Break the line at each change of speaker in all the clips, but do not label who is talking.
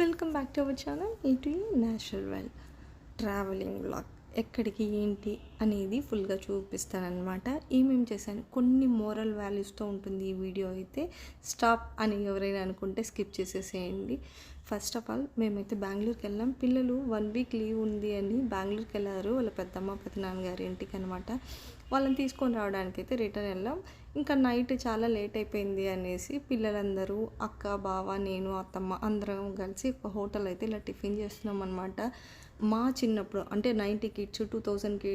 Welcome back to our channel ఇటు natural well travelling blog ఎక్కడికి ఏంటి అనేది ఫుల్గా చూపిస్తానమాట ఏమేమి చేశాను? కొన్ని మోరల్ వాల్యూస్తో ఉంటుంది ఈ వీడియో అయితే. స్టాప్ అని ఎవరైనా అనుకుంటే స్కిప్ చేసేసేయండి. ఫస్ట్ ఆఫ్ ఆల్ మేమైతే బెంగళూరుకి వెళ్ళాం. పిల్లలు వన్ వీక్ లీవ్ ఉంది అని బెంగళూరుకి వెళ్ళారు. వాళ్ళ పెద్దమ్మ పెద్దనాన్నగారి ఇంటికి అనమాట వాళ్ళని తీసుకొని రావడానికి అయితే రిటర్న్ వెళ్ళాం. ఇంకా నైట్ చాలా లేట్ అయిపోయింది అనేసి పిల్లలందరూ అక్క బావ నేను అత్తమ్మ అందరం కలిసి ఒక హోటల్ అయితే ఇలా టిఫిన్ చేస్తున్నాం అనమాట మా చిన్నప్పుడు అంటే నైంటీ కిడ్స్ టూ థౌజండ్కి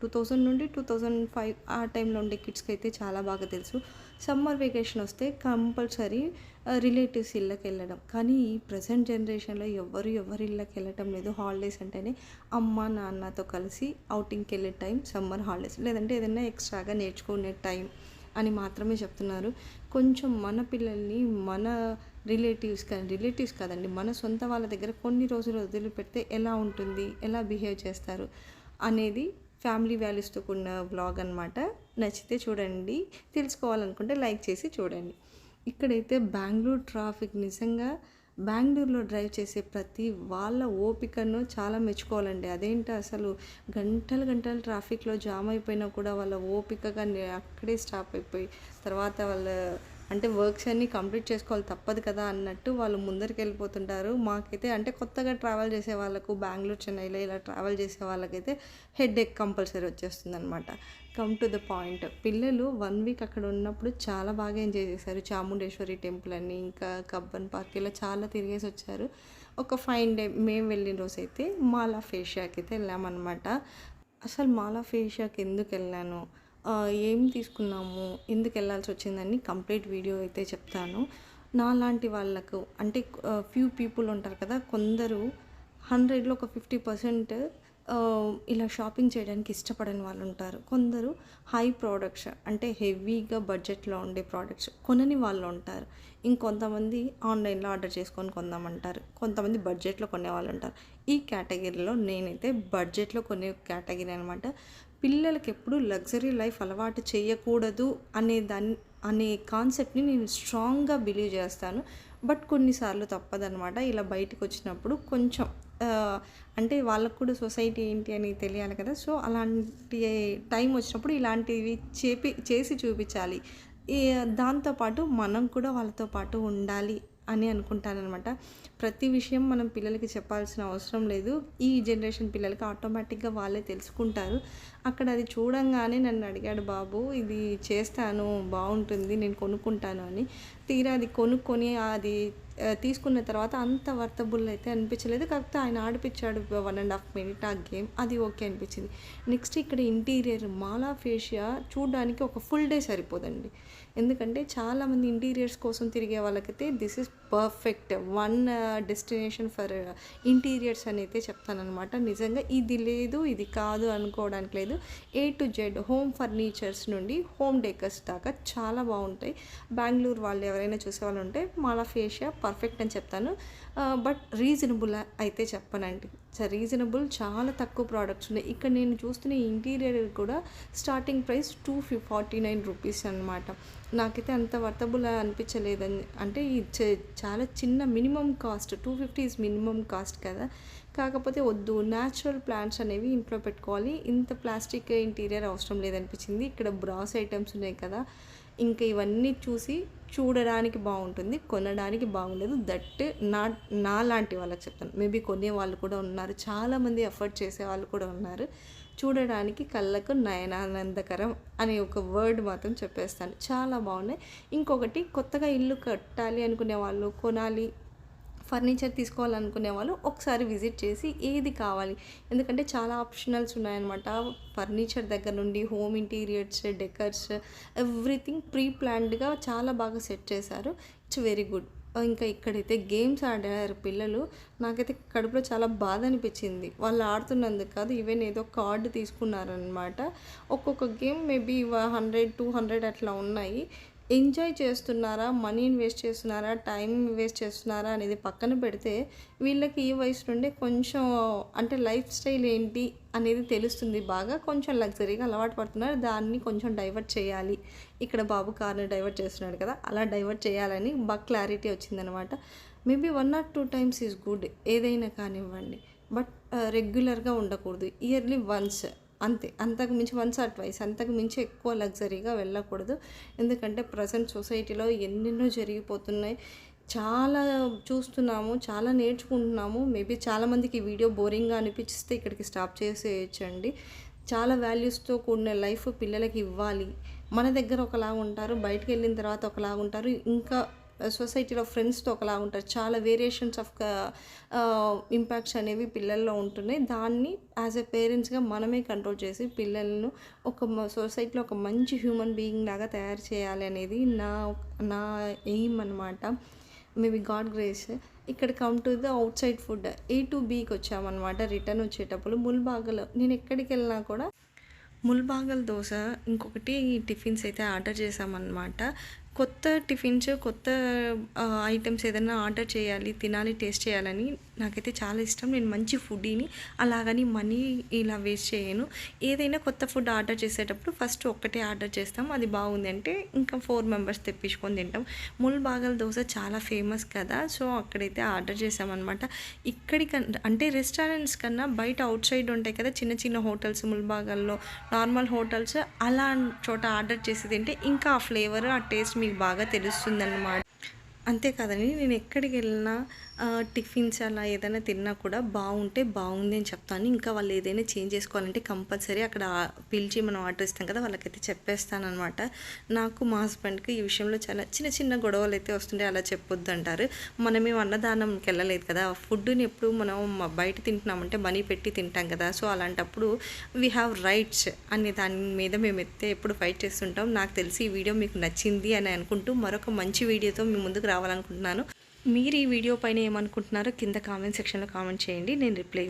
టూ థౌజండ్ నుండి టూ థౌజండ్ ఫైవ్ ఆ టైంలో ఉండే కిడ్స్కి అయితే చాలా బాగా తెలుసు. సమ్మర్ వెకేషన్ వస్తే కంపల్సరీ రిలేటివ్స్ ఇళ్ళకి వెళ్ళడం. కానీ ఈ ప్రజెంట్ జనరేషన్లో ఎవరు ఎవరి ఇళ్ళకి వెళ్ళటం లేదు. హాలిడేస్ అంటేనే అమ్మ నాన్నతో కలిసి అవుటింగ్కి వెళ్ళే టైం సమ్మర్ హాలిడేస్. లేదంటే ఏదైనా ఎక్స్ట్రాగా నేర్చుకునే టైం అని మాత్రమే చెప్తున్నారు. కొంచెం మన పిల్లల్ని మన రిలేటివ్స్ కానీ రిలేటివ్స్ కాదండి మన సొంత వాళ్ళ దగ్గర కొన్ని రోజులు వదిలిపెడితే ఎలా ఉంటుంది ఎలా బిహేవ్ చేస్తారు అనేది ఫ్యామిలీ వాల్యూస్తో కూడిన బ్లాగ్ అనమాట నచ్చితే చూడండి తెలుసుకోవాలనుకుంటే లైక్ చేసి చూడండి. ఇక్కడైతే బెంగళూరు ట్రాఫిక్ నిజంగా బెంగళూరులో డ్రైవ్ చేసే ప్రతి వాళ్ళ ఓపికను చాలా మెచ్చుకోవాలండి. అదేంటి అసలు గంటలు గంటలు ట్రాఫిక్లో జామ్ అయిపోయినా కూడా వాళ్ళ ఓపికగా అక్కడే స్టాప్ అయిపోయి తర్వాత వాళ్ళ అంటే వర్క్స్ అన్నీ కంప్లీట్ చేసుకోవాలి తప్పదు కదా అన్నట్టు వాళ్ళు ముందరికి వెళ్ళిపోతుంటారు. మాకైతే అంటే కొత్తగా ట్రావెల్ చేసే వాళ్ళకు బెంగళూరు చెన్నైలో ఇలా ట్రావెల్ చేసే వాళ్ళకైతే హెడ్ ఎక్ కంపల్సరీ వచ్చేస్తుంది అనమాట కమ్ టు ద పాయింట్. పిల్లలు వన్ వీక్ అక్కడ ఉన్నప్పుడు చాలా బాగా ఎంజాయ్ చేశారు. చాముండేశ్వరి టెంపుల్ అని ఇంకా కబ్బన్ పార్క్ ఇలా చాలా తిరిగేసి వచ్చారు. ఒక ఫైన్ డే మేము వెళ్ళిన రోజు అయితే మాలా ఫేషియాకి అయితే వెళ్ళామన్నమాట. అసలు మాలా ఫేషియాకి ఎందుకు వెళ్ళాను? ఏం తీసుకున్నాము ఎందుకు వెళ్ళాల్సి వచ్చిందని కంప్లీట్ వీడియో అయితే చెప్తాను. నాలాంటి వాళ్ళకు అంటే ఫ్యూ పీపుల్ ఉంటారు కదా కొందరు హండ్రెడ్లో ఒక ఫిఫ్టీ పర్సెంట్ ఇలా షాపింగ్ చేయడానికి ఇష్టపడని వాళ్ళు ఉంటారు. కొందరు హై ప్రోడక్ట్స్ అంటే హెవీగా బడ్జెట్లో ఉండే ప్రోడక్ట్స్ కొనని వాళ్ళు ఉంటారు. ఇంకొంతమంది ఆన్లైన్లో ఆర్డర్ చేసుకొని కొందామంటారు. కొంతమంది బడ్జెట్లో కొనే వాళ్ళు ఉంటారు. ఈ కేటగిరీలో నేనైతే బడ్జెట్లో కొనే కేటగిరీ అనమాట పిల్లలకి ఎప్పుడు లగ్జరీ లైఫ్ అలవాటు చేయకూడదు అనే దాన్ని అనే కాన్సెప్ట్ని నేను స్ట్రాంగ్గా బిలీవ్ చేస్తాను. బట్ కొన్నిసార్లు తప్పదనమాట ఇలా బయటకు వచ్చినప్పుడు కొంచెం అంటే వాళ్ళకు కూడా సొసైటీ ఏంటి అని తెలియాలి కదా. సో అలాంటి టైం వచ్చినప్పుడు ఇలాంటివి చేపి చేసి చూపించాలి. దాంతోపాటు మనం కూడా వాళ్ళతో పాటు ఉండాలి అని అనుకుంటానమాట ప్రతి విషయం మనం పిల్లలకి చెప్పాల్సిన అవసరం లేదు. ఈ జనరేషన్ పిల్లలకి ఆటోమేటిక్గా వాళ్ళే తెలుసుకుంటారు. అక్కడ అది చూడంగానే నన్ను అడిగాడు బాబు ఇది చేస్తాను బాగుంటుంది నేను కొనుక్కుంటాను అని. తీరా అది కొనుక్కొని అది తీసుకున్న తర్వాత అంత వర్తబుల్ అయితే అనిపించలేదు. కాకపోతే ఆయన ఆడిపించాడు వన్ అండ్ హాఫ్ మినిట్ ఆ గేమ్. అది ఓకే అనిపించింది. నెక్స్ట్ ఇక్కడ ఇంటీరియర్ మాలా ఫేషియా చూడడానికి ఒక ఫుల్ డే సరిపోదండి. ఎందుకంటే చాలామంది ఇంటీరియర్స్ కోసం తిరిగే వాళ్ళకైతే this is perfect one destination for interiors అని అయితే చెప్తానమాట నిజంగా ఇది లేదు ఇది కాదు అనుకోవడానికి లేదు. A to Z home furnitures నుండి హోమ్ డేకర్స్ దాకా చాలా బాగుంటాయి. బెంగళూరు వాళ్ళు ఎవరైనా చూసే వాళ్ళు ఉంటే మాలా ఫేషియా పర్ఫెక్ట్ అని చెప్తాను. బట్ రీజనబుల్ అయితే చెప్పనండి. సో రీజనబుల్ చాలా తక్కువ ప్రోడక్ట్స్ ఉన్నాయి. ఇక్కడ నేను చూస్తున్న ఇంటీరియర్ కూడా స్టార్టింగ్ ప్రైస్ టూ ఫి ఫార్టీ నైన్ రూపీస్ అనమాట నాకైతే అంత వర్తబుల్ అనిపించలేదని అంటే ఈ చ- చాలా చిన్న minimum cost two fifty is minimum cost కదా. కాకపోతే వద్దు న్యాచురల్ ప్లాంట్స్ అనేవి ఇంట్లో పెట్టుకోవాలి. ఇంత ప్లాస్టిక్ ఇంటీరియర్ అవసరం లేదనిపించింది. ఇక్కడ బ్రాస్ ఐటమ్స్ ఉన్నాయి కదా. ఇంకా ఇవన్నీ చూసి చూడడానికి బాగుంటుంది కొనడానికి బాగుండదు. దట్ నా నా లాంటి వాళ్ళకి చెప్తాను. మేబీ కొనే వాళ్ళు కూడా ఉన్నారు. చాలామంది ఎఫర్ట్ చేసే వాళ్ళు కూడా ఉన్నారు. చూడడానికి కళ్ళకు నయనానందకరం అనే ఒక వర్డ్ మాత్రం చెప్పేస్తాను. చాలా బాగున్నాయి. ఇంకొకటి కొత్తగా ఇల్లు కట్టాలి అనుకునే వాళ్ళు కొనాలి ఫర్నిచర్ తీసుకోవాలనుకునే వాళ్ళు ఒకసారి విజిట్ చేసి ఏది కావాలి. ఎందుకంటే చాలా ఆప్షనల్స్ ఉన్నాయన్నమాట. ఫర్నిచర్ దగ్గర నుండి home interiors decors everything pre ప్లాన్డ్గా చాలా బాగా సెట్ చేశారు. It's very good. ఇంకా ఇక్కడైతే గేమ్స్ ఆడారు పిల్లలు. నాకైతే కడుపులో చాలా బాధ అనిపించింది. వాళ్ళు ఆడుతున్నందుకు కాదు ఈవెన్ ఏదో కార్డు తీసుకున్నారనమాట ఒక్కొక్క game maybe hundred two hundred అట్లా ఉన్నాయి. ఎంజాయ్ చేస్తున్నారా? మనీని వేస్ట్ చేస్తున్నారా? టైం వేస్ట్ చేస్తున్నారా? అనేది పక్కన పెడితే వీళ్ళకి ఈ వయసు నుండే కొంచెం అంటే లైఫ్ స్టైల్ ఏంటి అనేది తెలుస్తుంది. బాగా కొంచెం లగ్జరీగా అలవాటు పడుతున్నారు. దాన్ని కొంచెం డైవర్ట్ చేయాలి. ఇక్కడ బాబు కార్ని డైవర్ట్ చేస్తున్నాడు కదా అలా డైవర్ట్ చేయాలని బాగా క్లారిటీ వచ్చిందనమాట. Maybe one or two times is good. ఏదైనా కానివ్వండి. బట్ రెగ్యులర్గా ఉండకూడదు. Yearly once. అంతే. అంతకు మించి వన్స్ ఆర్ ట్వైస్. అంతకు మించి ఎక్కువ లగ్జరీగా వెళ్ళకూడదు. ఎందుకంటే ప్రజెంట్ సొసైటీలో ఎన్నెన్నో జరిగిపోతున్నాయి. చాలా చూస్తున్నాము చాలా నేర్చుకుంటున్నాము. మేబీ చాలామందికి ఈ వీడియో బోరింగ్గా అనిపిస్తే ఇక్కడికి స్టాప్ చేసేయచ్చండి. చాలా వాల్యూస్తో కూడిన లైఫ్ పిల్లలకి ఇవ్వాలి. మన దగ్గర ఒకలాగా ఉంటారు బయటకు వెళ్ళిన తర్వాత ఒకలాగా ఉంటారు. ఇంకా సొసైటీలో ఫ్రెండ్స్తో ఒకలా ఉంటారు. చాలా వేరియేషన్స్ ఆఫ్ ఇంపాక్ట్స్ అనేవి పిల్లల్లో ఉంటున్నాయి. దాన్ని యాజ్ ఎ పేరెంట్స్గా మనమే కంట్రోల్ చేసి పిల్లలను ఒక సొసైటీలో ఒక మంచి హ్యూమన్ బీయింగ్ లాగా తయారు చేయాలి అనేది నా నా ఎయిమ్ అనమాట మేబీ గాడ్ గ్రేస్. ఇక్కడ come to the outside food. A to బీకి వచ్చామన్నమాట రిటర్న్ వచ్చేటప్పుడు. ముల్బాగలో నేను ఎక్కడికి వెళ్ళినా కూడా ముల్బాగల్ దోశ ఇంకొకటి టిఫిన్స్ అయితే ఆర్డర్ చేశామన్నమాట. కొత్త టిఫిన్స్ కొత్త ఐటమ్స్ ఏదైనా ఆర్డర్ చేయాలి తినాలి టేస్ట్ చేయాలని నాకైతే చాలా ఇష్టం. నేను మంచి ఫుడ్ని అలాగని మనీ ఇలా వేస్ట్ చేయను. ఏదైనా కొత్త ఫుడ్ ఆర్డర్ చేసేటప్పుడు ఫస్ట్ ఒక్కటే ఆర్డర్ చేస్తాం. అది బాగుంది అంటే ఇంకా ఫోర్ మెంబర్స్ తెప్పించుకొని తింటాం. ముల్ బాగల్ దోశ చాలా ఫేమస్ కదా సో అక్కడైతే ఆర్డర్ చేసామన్నమాట. ఇక్కడి అంటే రెస్టారెంట్స్ కన్నా బయట అవుట్ సైడ్ ఉంటాయి కదా చిన్న చిన్న హోటల్స్ ముల్బాగల్లో నార్మల్ హోటల్స్ అలా చోట ఆర్డర్ చేసి తింటే ఇంకా ఆ ఫ్లేవర్ ఆ టేస్ట్ మీకు బాగా తెలుస్తుందన్నమాట. అంతేకాదని నేను ఎక్కడికి వెళ్ళినా టిఫిన్స్ అలా ఏదైనా తిన్నా కూడా బాగుంటే బాగుంది అని చెప్తాను. ఇంకా వాళ్ళు ఏదైనా చేంజ్ చేసుకోవాలంటే కంపల్సరీ అక్కడ పిలిచి మనం ఆర్డర్ ఇస్తాం కదా వాళ్ళకైతే చెప్పేస్తాను అనమాట నాకు మా హస్బెండ్కి ఈ విషయంలో చాలా చిన్న చిన్న గొడవలు అయితే వస్తుంటే అలా చెప్పొద్దు అంటారు. మనమేం అన్నదానంకి వెళ్ళలేదు కదా ఫుడ్ని ఎప్పుడు మనం బయట తింటున్నామంటే మనీ పెట్టి తింటాం కదా సో అలాంటప్పుడు వీ హ్యావ్ రైట్స్ అనే దాని మీద మేము ఎత్తే ఎప్పుడు ఫైట్ చేస్తుంటాం. నాకు తెలిసి ఈ వీడియో మీకు నచ్చింది అని అనుకుంటూ మరొక మంచి వీడియోతో మీ ముందుకు రావాలనుకుంటున్నాను. మీరు ఈ వీడియో పైన ఏమనుకుంటున్నారో కింద కామెంట్ సెక్షన్లో కామెంట్ చేయండి. నేను రిప్లై